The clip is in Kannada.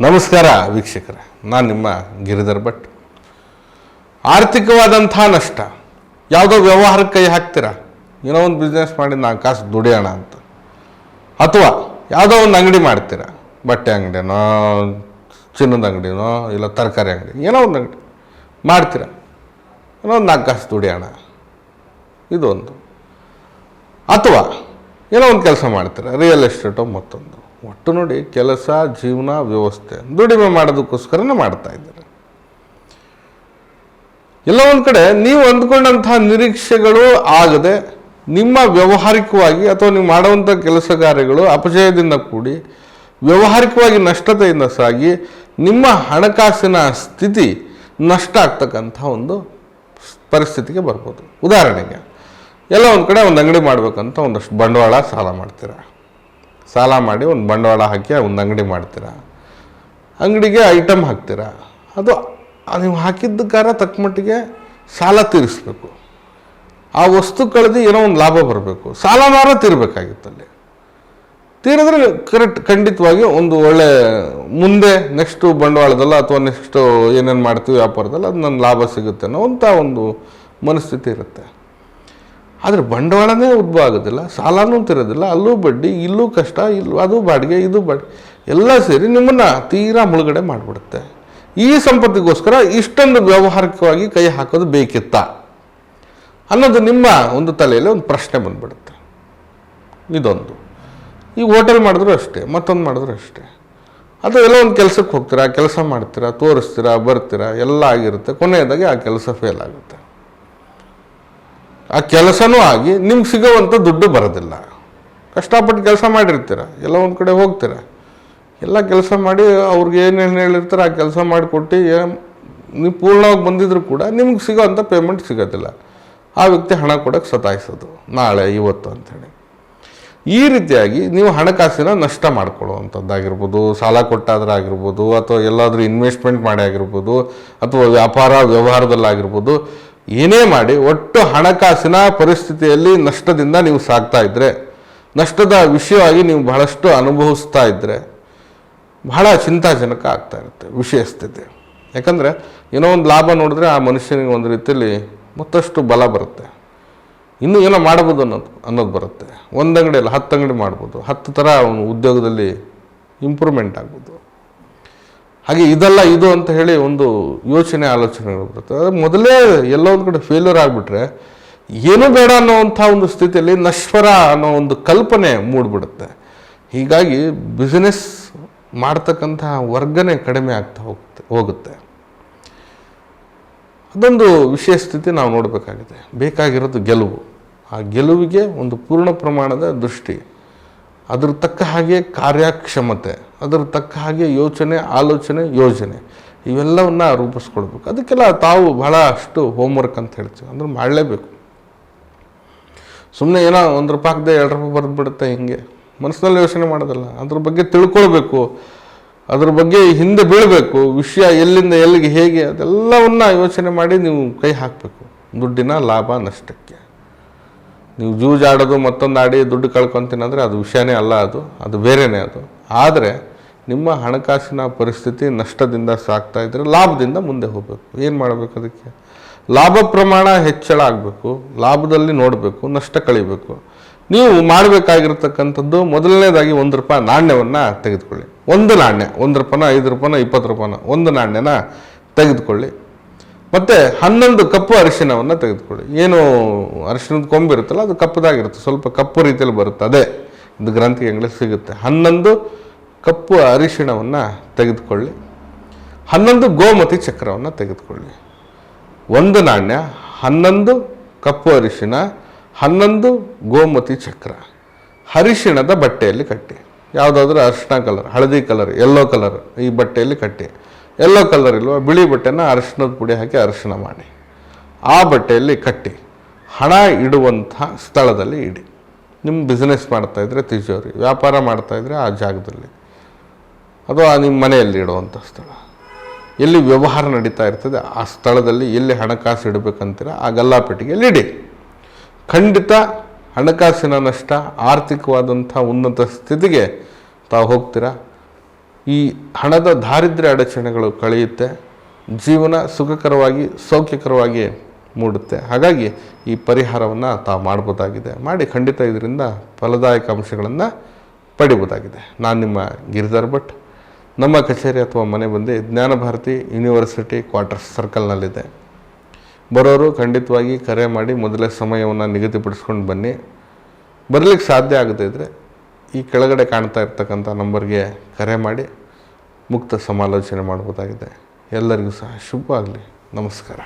ನಮಸ್ಕಾರ ವೀಕ್ಷಕರ, ನಾನು ನಿಮ್ಮ ಗಿರಿಧರ್ ಭಟ್. ಆರ್ಥಿಕವಾದಂಥ ನಷ್ಟ, ಯಾವುದೋ ವ್ಯವಹಾರಕ್ಕೆ ಕೈ ಹಾಕ್ತೀರಾ? ಏನೋ ಒಂದು ಬಿಸ್ನೆಸ್ ಮಾಡಿ ನಾನು ಕಾಸು ದುಡಿಯೋಣ ಅಂತ. ಅಥವಾ ಯಾವುದೋ ಒಂದು ಅಂಗಡಿ ಮಾಡ್ತೀರಾ? ಬಟ್ಟೆ ಅಂಗಡಿನೋ, ಚಿನ್ನದ ಅಂಗಡಿನೋ, ಇಲ್ಲ ತರಕಾರಿ ಅಂಗಡಿ, ಏನೋ ಒಂದು ಅಂಗಡಿ ಮಾಡ್ತೀರಾ? ಏನೋ ಒಂದು ನಾಲ್ಕು ಕಾಸು ದುಡಿಯೋಣ. ಇದೊಂದು. ಅಥವಾ ಏನೋ ಒಂದು ಕೆಲಸ ಮಾಡ್ತೀರಾ? ರಿಯಲ್ ಎಸ್ಟೇಟು ಮತ್ತೊಂದು. ಒಟ್ಟು ನೋಡಿ ಕೆಲಸ, ಜೀವನ, ವ್ಯವಸ್ಥೆ ದುಡಿಮೆ ಮಾಡೋದಕ್ಕೋಸ್ಕರನೇ ಮಾಡ್ತಾ ಇದ್ದಾರೆ. ಎಲ್ಲ ಒಂದು ಕಡೆ ನೀವು ಅಂದ್ಕೊಂಡಂತಹ ನಿರೀಕ್ಷೆಗಳು ಆಗದೆ ನಿಮ್ಮ ವ್ಯವಹಾರಿಕವಾಗಿ ಅಥವಾ ನೀವು ಮಾಡುವಂಥ ಕೆಲಸ ಕಾರ್ಯಗಳು ಅಪಜಯದಿಂದ ಕೂಡಿ ವ್ಯವಹಾರಿಕವಾಗಿ ನಷ್ಟತೆಯಿಂದ ಸಾಗಿ ನಿಮ್ಮ ಹಣಕಾಸಿನ ಸ್ಥಿತಿ ನಷ್ಟ ಆಗ್ತಕ್ಕಂಥ ಒಂದು ಪರಿಸ್ಥಿತಿಗೆ ಬರ್ಬೋದು. ಉದಾಹರಣೆಗೆ, ಎಲ್ಲ ಒಂದು ಕಡೆ ಒಂದು ಅಂಗಡಿ ಮಾಡಬೇಕಂತ ಒಂದಷ್ಟು ಬಂಡವಾಳ ಸಾಲ ಮಾಡ್ತೀರಾ? ಸಾಲ ಮಾಡಿ ಒಂದು ಬಂಡವಾಳ ಹಾಕಿ ಒಂದು ಅಂಗಡಿ ಮಾಡ್ತೀರಾ? ಅಂಗಡಿಗೆ ಐಟಮ್ ಹಾಕ್ತೀರಾ? ಅದು ನೀವು ಹಾಕಿದ್ದ ಕಾರ ತಕ್ಕಮಟ್ಟಿಗೆ ಸಾಲ ತೀರಿಸ್ಬೇಕು. ಆ ವಸ್ತು ಕಳೆದು ಏನೋ ಒಂದು ಲಾಭ ಬರಬೇಕು. ಸಾಲ ಮಾರ ತೀರಬೇಕಾಗಿತ್ತಲ್ಲಿ ತೀರಿದ್ರೆ ಕರೆಕ್ಟ್ ಖಂಡಿತವಾಗಿ ಒಂದು ಒಳ್ಳೆ ಮುಂದೆ ನೆಕ್ಸ್ಟು ಬಂಡವಾಳದಲ್ಲ ಅಥವಾ ನೆಕ್ಸ್ಟು ಏನೇನು ಮಾಡ್ತೀವಿ ವ್ಯಾಪಾರದಲ್ಲ ಅದು ನನ್ನ ಲಾಭ ಸಿಗುತ್ತೆ ಅನ್ನೋ ಅಂತ ಒಂದು ಮನಸ್ಥಿತಿ ಇರುತ್ತೆ. ಆದರೆ ಬಂಡವಾಳನೇ ಉದ್ಭವ ಆಗೋದಿಲ್ಲ, ಸಾಲನೂ ತಿರೋದಿಲ್ಲ, ಅಲ್ಲೂ ಬಡ್ಡಿ, ಇಲ್ಲೂ ಕಷ್ಟ, ಇಲ್ಲೂ ಅದು ಬಾಡಿಗೆ, ಇದು ಬಾಡಿಗೆ. ಎಲ್ಲ ಸೇರಿ ನಿಮ್ಮನ್ನು ತೀರಾ ಮುಳುಗಡೆ ಮಾಡಿಬಿಡುತ್ತೆ. ಈ ಸಂಪತ್ತಿಗೋಸ್ಕರ ಇಷ್ಟೊಂದು ವ್ಯವಹಾರಿಕವಾಗಿ ಕೈ ಹಾಕೋದು ಬೇಕಿತ್ತ? ಅನ್ನೋದು ನಿಮ್ಮ ಒಂದು ತಲೆಯಲ್ಲಿ ಒಂದು ಪ್ರಶ್ನೆ ಬಂದ್ಬಿಡುತ್ತೆ. ಇದೊಂದು. ಈ ಹೋಟೆಲ್ ಮಾಡಿದ್ರು ಅಷ್ಟೇ, ಮತ್ತೊಂದು ಮಾಡಿದ್ರು ಅಷ್ಟೇ. ಅದು ಎಲ್ಲ ಒಂದು ಕೆಲಸಕ್ಕೆ ಹೋಗ್ತೀರಾ, ಕೆಲಸ ಮಾಡ್ತೀರಾ, ತೋರಿಸ್ತೀರಾ, ಬರ್ತೀರಾ, ಎಲ್ಲ ಆಗಿರುತ್ತೆ. ಕೊನೆಯದಾಗಿ ಆ ಕೆಲಸ ಫೇಲ್ ಆಗುತ್ತೆ. ಆ ಕೆಲಸನೂ ಆಗಿ ನಿಮ್ಗೆ ಸಿಗೋವಂಥ ದುಡ್ಡು ಬರೋದಿಲ್ಲ. ಕಷ್ಟಪಟ್ಟು ಕೆಲಸ ಮಾಡಿರ್ತೀರ, ಎಲ್ಲ ಒಂದು ಕಡೆ ಹೋಗ್ತೀರ. ಎಲ್ಲ ಕೆಲಸ ಮಾಡಿ ಅವ್ರಿಗೆ ಏನೇನು ಹೇಳಿರ್ತಾರೆ ಆ ಕೆಲಸ ಮಾಡಿಕೊಟ್ಟು ಏನು ನೀವು ಪೂರ್ಣವಾಗಿ ಬಂದಿದ್ರು ಕೂಡ ನಿಮ್ಗೆ ಸಿಗೋವಂಥ ಪೇಮೆಂಟ್ ಸಿಗೋದಿಲ್ಲ. ಆ ವ್ಯಕ್ತಿ ಹಣ ಕೊಡೋಕ್ಕೆ ಸತಾಯಿಸೋದು, ನಾಳೆ, ಇವತ್ತು ಅಂಥೇಳಿ ಈ ರೀತಿಯಾಗಿ ನೀವು ಹಣಕಾಸಿನ ನಷ್ಟ ಮಾಡ್ಕೊಳ್ಳುವಂಥದ್ದಾಗಿರ್ಬೋದು ಸಾಲ ಕೊಟ್ಟಾದ್ರೆ ಆಗಿರ್ಬೋದು, ಅಥವಾ ಎಲ್ಲಾದರೂ ಇನ್ವೆಸ್ಟ್ಮೆಂಟ್ ಮಾಡಿ ಆಗಿರ್ಬೋದು, ಅಥವಾ ವ್ಯಾಪಾರ ವ್ಯವಹಾರದಲ್ಲಾಗಿರ್ಬೋದು ಏನೇ ಮಾಡಿ ಒಟ್ಟು ಹಣಕಾಸಿನ ಪರಿಸ್ಥಿತಿಯಲ್ಲಿ ನಷ್ಟದಿಂದ ನೀವು ಸಾಗ್ತಾ ಇದ್ದರೆ ನಷ್ಟದ ವಿಷಯವಾಗಿ ನೀವು ಬಹಳಷ್ಟು ಅನುಭವಿಸ್ತಾ ಇದ್ದರೆ ಬಹಳ ಚಿಂತಾಜನಕ ಆಗ್ತಾ ಇರುತ್ತೆ ವಿಷಯ ಸ್ಥಿತಿ ಯಾಕಂದರೆ ಏನೋ ಒಂದು ಲಾಭ ನೋಡಿದ್ರೆ ಆ ಮನುಷ್ಯನಿಗೆ ಒಂದು ರೀತಿಯಲ್ಲಿ ಮತ್ತಷ್ಟು ಬಲ ಬರುತ್ತೆ. ಇನ್ನೂ ಏನೋ ಮಾಡ್ಬೋದು ಅನ್ನೋದು ಅನ್ನೋದು ಬರುತ್ತೆ. ಒಂದು ಅಂಗಡಿಯಲ್ಲಿ ಹತ್ತು ಅಂಗಡಿ ಮಾಡ್ಬೋದು. ಹತ್ತು ಥರ ಉದ್ಯೋಗದಲ್ಲಿ ಇಂಪ್ರೂವ್ಮೆಂಟ್ ಆಗ್ಬೋದು. ಹಾಗೆ ಇದೆಲ್ಲ ಇದು ಅಂತ ಹೇಳಿ ಒಂದು ಯೋಚನೆ ಆಲೋಚನೆಗಳು ಬರುತ್ತೆ. ಅದು ಮೊದಲೇ ಎಲ್ಲ ಒಂದು ಕಡೆ ಫೇಲ್ಯೂರ್ ಆಗಿಬಿಟ್ರೆ ಏನೂ ಬೇಡ ಅನ್ನೋವಂಥ ಒಂದು ಸ್ಥಿತಿಯಲ್ಲಿ ನಶ್ವರ ಅನ್ನೋ ಒಂದು ಕಲ್ಪನೆ ಮೂಡ್ಬಿಡುತ್ತೆ. ಹೀಗಾಗಿ ಬಿಸ್ನೆಸ್ ಮಾಡ್ತಕ್ಕಂತಹ ವರ್ಗನೆ ಕಡಿಮೆ ಆಗ್ತಾ ಹೋಗುತ್ತೆ ಹೋಗುತ್ತೆ. ಅದೊಂದು ವಿಶೇಷ ಸ್ಥಿತಿ ನಾವು ನೋಡಬೇಕಾಗಿದೆ. ಬೇಕಾಗಿರೋದು ಗೆಲುವು. ಆ ಗೆಲುವಿಗೆ ಒಂದು ಪೂರ್ಣ ಪ್ರಮಾಣದ ದೃಷ್ಟಿ. ಅದ್ರ ತಕ್ಕ ಹಾಗೆ ಕಾರ್ಯಕ್ಷಮತೆ, ಅದ್ರ ತಕ್ಕ ಹಾಗೆ ಯೋಚನೆ, ಆಲೋಚನೆ, ಯೋಜನೆ, ಇವೆಲ್ಲವನ್ನ ರೂಪಿಸ್ಕೊಳ್ಬೇಕು. ಅದಕ್ಕೆಲ್ಲ ತಾವು ಬಹಳ ಅಷ್ಟು ಹೋಮ್ವರ್ಕ್ ಅಂತ ಹೇಳ್ತೀವಿ. ಅಂದ್ರೆ ಮಾಡಲೇಬೇಕು. ಸುಮ್ಮನೆ ಏನೋ ಒಂದು ರೂಪಾಯಿ ಹಾಕ್ದೆ ಎರಡು ರೂಪಾಯಿ ಬರೆದ್ಬಿಡುತ್ತೆ ಹಿಂಗೆ. ಮನಸ್ಸಿನಲ್ಲಿ ಯೋಚನೆ ಮಾಡೋದಲ್ಲ. ಅದ್ರ ಬಗ್ಗೆ ತಿಳ್ಕೊಳ್ಬೇಕು. ಅದ್ರ ಬಗ್ಗೆ ಹಿಂದೆ ಬೀಳಬೇಕು. ವಿಷಯ ಎಲ್ಲಿಂದ, ಎಲ್ಲಿಗೆ, ಹೇಗೆ ಅದೆಲ್ಲವನ್ನ ಯೋಚನೆ ಮಾಡಿ ನೀವು ಕೈ ಹಾಕಬೇಕು. ದುಡ್ಡಿನ ಲಾಭ, ನಷ್ಟಕ್ಕೆ. ನೀವು ಜೂಜಾಡೋದು ಮತ್ತೊಂದು ಆಡಿ ದುಡ್ಡು ಕಳ್ಕೊತೀನಂದರೆ ಅದು ವಿಷಯನೇ ಅಲ್ಲ ಅದು ಅದು ಬೇರೆನೇ ಅದು. ಆದರೆ ನಿಮ್ಮ ಹಣಕಾಸಿನ ಪರಿಸ್ಥಿತಿ ನಷ್ಟದಿಂದ ಸಾಕ್ತಾ ಇದ್ದರೆ ಲಾಭದಿಂದ ಮುಂದೆ ಹೋಗಬೇಕು. ಏನು ಮಾಡಬೇಕು ಅದಕ್ಕೆ? ಲಾಭ ಪ್ರಮಾಣ ಹೆಚ್ಚಳ ಆಗಬೇಕು, ಲಾಭದಲ್ಲಿ ನೋಡಬೇಕು, ನಷ್ಟ ಕಳಿಬೇಕು. ನೀವು ಮಾಡಬೇಕಾಗಿರ್ತಕ್ಕಂಥದ್ದು ಮೊದಲನೇದಾಗಿ ಒಂದು ರೂಪಾಯಿ ನಾಣ್ಯವನ್ನು ತೆಗೆದುಕೊಳ್ಳಿ. ಒಂದು ನಾಣ್ಯ, ಒಂದು ರೂಪಾಯಿನ ಐದು ರೂಪಾಯಿನ ಇಪ್ಪತ್ತು ರೂಪಾಯಿನ ಒಂದು ನಾಣ್ಯನ ತೆಗೆದುಕೊಳ್ಳಿ. ಮತ್ತು ಹನ್ನೊಂದು ಕಪ್ಪು ಅರಿಶಿನವನ್ನು ತೆಗೆದುಕೊಳ್ಳಿ. ಏನು ಅರಿಶಿನದ ಕೊಂಬಿರುತ್ತಲ್ಲ ಅದು ಕಪ್ಪದಾಗಿರುತ್ತೆ. ಸ್ವಲ್ಪ ಕಪ್ಪು ರೀತಿಯಲ್ಲಿ ಬರುತ್ತೆ, ಅದೇ. ಇದು ಗ್ರಂಥಿಗೆ ಇಂಗ್ಲೀಷ್ ಸಿಗುತ್ತೆ. ಹನ್ನೊಂದು ಕಪ್ಪು ಅರಿಶಿಣವನ್ನು ತೆಗೆದುಕೊಳ್ಳಿ. ಹನ್ನೊಂದು ಗೋಮತಿ ಚಕ್ರವನ್ನು ತೆಗೆದುಕೊಳ್ಳಿ. ಒಂದು ನಾಣ್ಯ, ಹನ್ನೊಂದು ಕಪ್ಪು ಅರಿಶಿಣ, ಹನ್ನೊಂದು ಗೋಮತಿ ಚಕ್ರ. ಅರಿಶಿಣದ ಬಟ್ಟೆಯಲ್ಲಿ ಕಟ್ಟಿ. ಯಾವುದಾದ್ರೂ ಅರಿಶಿಣ ಕಲರ್, ಹಳದಿ ಕಲರ್ ಯೆಲ್ಲೋ ಕಲರ್ ಈ ಬಟ್ಟೆಯಲ್ಲಿ ಕಟ್ಟಿ. ಯೆಲ್ಲೋ ಕಲರ್ ಇಲ್ವ ಬಿಳಿ ಬಟ್ಟೆನ ಅರಿಶಿಣದ ಪುಡಿ ಹಾಕಿ ಅರಿಶಿಣ ಮಾಡಿ. ಆ ಬಟ್ಟೆಯಲ್ಲಿ ಕಟ್ಟಿ, ಹಣ ಇಡುವಂಥ ಸ್ಥಳದಲ್ಲಿ ಇಡಿ. ನಿಮ್ಮ ಬಿಸ್ನೆಸ್ ಮಾಡ್ತಾಯಿದ್ರೆ ತಿಜೋರಿ, ವ್ಯಾಪಾರ ಮಾಡ್ತಾಯಿದ್ರೆ ಆ ಜಾಗದಲ್ಲಿ. ಅಥವಾ ನಿಮ್ಮ ಮನೆಯಲ್ಲಿ ಇಡುವಂಥ ಸ್ಥಳ. ಎಲ್ಲಿ ವ್ಯವಹಾರ ನಡೀತಾ ಇರ್ತದೆ, ಆ ಸ್ಥಳದಲ್ಲಿ ಎಲ್ಲಿ ಹಣಕಾಸು ಇಡಬೇಕಂತೀರ, ಆ ಗಲ್ಲಾಪೆಟ್ಟಿಗೆಯಲ್ಲಿ ಇಡಿ. ಖಂಡಿತ ಹಣಕಾಸಿನ ನಷ್ಟ, ಆರ್ಥಿಕವಾದಂಥ ಉನ್ನತ ಸ್ಥಿತಿಗೆ ತಾವು ಹೋಗ್ತೀರಾ? ಈ ಹಣದ ದಾರಿದ್ರ್ಯ ಅಡಚಣೆಗಳು ಕಳೆಯುತ್ತೆ, ಜೀವನ ಸುಖಕರವಾಗಿ, ಸೌಖ್ಯಕರವಾಗಿ ಮೂಡುತ್ತೆ. ಹಾಗಾಗಿ ಈ ಪರಿಹಾರವನ್ನು ತಾವು ಮಾಡ್ಬೋದಾಗಿದೆ. ಮಾಡಿ ಖಂಡಿತ ಇದರಿಂದ ಫಲದಾಯಕ ಅಂಶಗಳನ್ನು ಪಡಿಬೋದಾಗಿದೆ. ನಾನು ನಿಮ್ಮ ಗಿರಿಧರ್ ಭಟ್. ನಮ್ಮ ಕಚೇರಿ ಅಥವಾ ಮನೆ ಬಂದು ಜ್ಞಾನಭಾರತಿ ಯೂನಿವರ್ಸಿಟಿ ಕ್ವಾರ್ಟರ್ಸ್ ಸರ್ಕಲ್ನಲ್ಲಿದೆ. ಬರೋರು ಖಂಡಿತವಾಗಿ ಕರೆ ಮಾಡಿ ಮೊದಲೇ ಸಮಯವನ್ನು ನಿಗದಿಪಡಿಸ್ಕೊಂಡು ಬನ್ನಿ. ಬರಲಿಕ್ಕೆ ಸಾಧ್ಯ ಆಗದೇ ಇದ್ದರೆ ಈ ಕೆಳಗಡೆ ಕಾಣ್ತಾ ಇರ್ತಕ್ಕಂಥ ನಂಬರ್ಗೆ ಕರೆ ಮಾಡಿ ಮುಕ್ತ ಸಮಾಲೋಚನೆ ಮಾಡ್ಬೋದಾಗಿದೆ. ಎಲ್ಲರಿಗೂ ಸಹ ಶುಭ ಆಗಲಿ. ನಮಸ್ಕಾರ.